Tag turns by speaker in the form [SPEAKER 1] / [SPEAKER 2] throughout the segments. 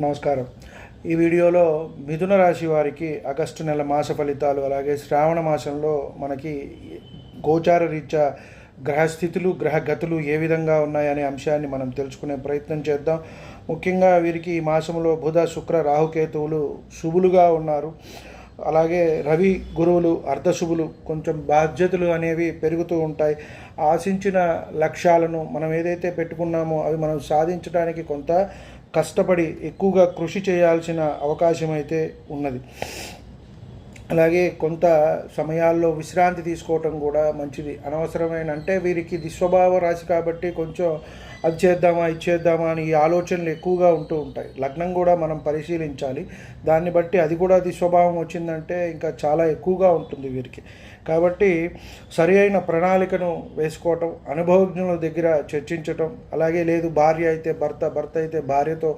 [SPEAKER 1] నమస్కారం. ఈ వీడియోలో మిథున రాశి వారికి ఆగస్టు నెల మాస ఫలితాలు అలాగే శ్రావణ మాసంలో మనకి గోచార రీత్యా గ్రహస్థితులు గ్రహగతులు ఏ విధంగా ఉన్నాయనే అంశాన్ని మనం తెలుసుకునే ప్రయత్నం చేద్దాం. ముఖ్యంగా వీరికి ఈ మాసంలో బుధ శుక్ర రాహుకేతువులు శుభులుగా ఉన్నారు. అలాగే రవి గురువులు అర్ధశుభులు కొంచెం బాధ్యతలు అనేవి పెరుగుతూ ఉంటాయి. ఆశించిన లక్ష్యాలను మనం ఏదైతే పెట్టుకున్నామో అవి మనం సాధించడానికి కొంత కష్టపడి ఎక్కువగా కృషి చేయాల్సిన అవకాశం అయితే ఉన్నది. అలాగే కొంత సమయాల్లో విశ్రాంతి తీసుకోవటం కూడా మంచిది. అనవసరమైన అంటే వీరికి దుస్వభావ రాశి కాబట్టి కొంచెం అది చేద్దామా ఇచ్చేద్దామా అని ఈ ఆలోచనలు ఎక్కువగా ఉంటూ ఉంటాయి. లగ్నం కూడా మనం పరిశీలించాలి. దాన్ని బట్టి అది కూడా దుస్వభావం వచ్చిందంటే ఇంకా చాలా ఎక్కువగా ఉంటుంది వీరికి. కాబట్టి సరి అయిన ప్రణాళికను వేసుకోవటం అనుభవజ్ఞుల దగ్గర చర్చించటం అలాగే లేదు భార్య అయితే భర్త భర్త అయితే భార్యతో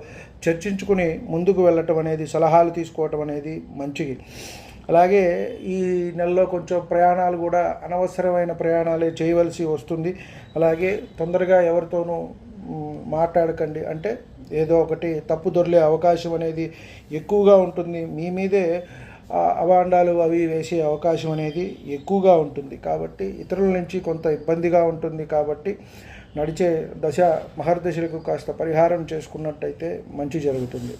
[SPEAKER 1] చర్చించుకుని ముందుకు వెళ్ళటం అనేది సలహాలు తీసుకోవటం అనేది మంచిది. అలాగే ఈ నెలలో కొంచెం ప్రయాణాలు కూడా అనవసరమైన ప్రయాణాలే చేయవలసి వస్తుంది. అలాగే తొందరగా ఎవరితోనూ మాట్లాడకండి. అంటే ఏదో ఒకటి తప్పు దొరికే అవకాశం అనేది ఎక్కువగా ఉంటుంది. మీ మీదే అవాండాలు అవి వేసే అవకాశం అనేది ఎక్కువగా ఉంటుంది. కాబట్టి ఇతరుల నుంచి కొంత ఇబ్బందిగా ఉంటుంది. కాబట్టి నడిచే దశ మహర్దశలకు కాస్త పరిహారం చేసుకున్నట్టయితే మంచి జరుగుతుంది.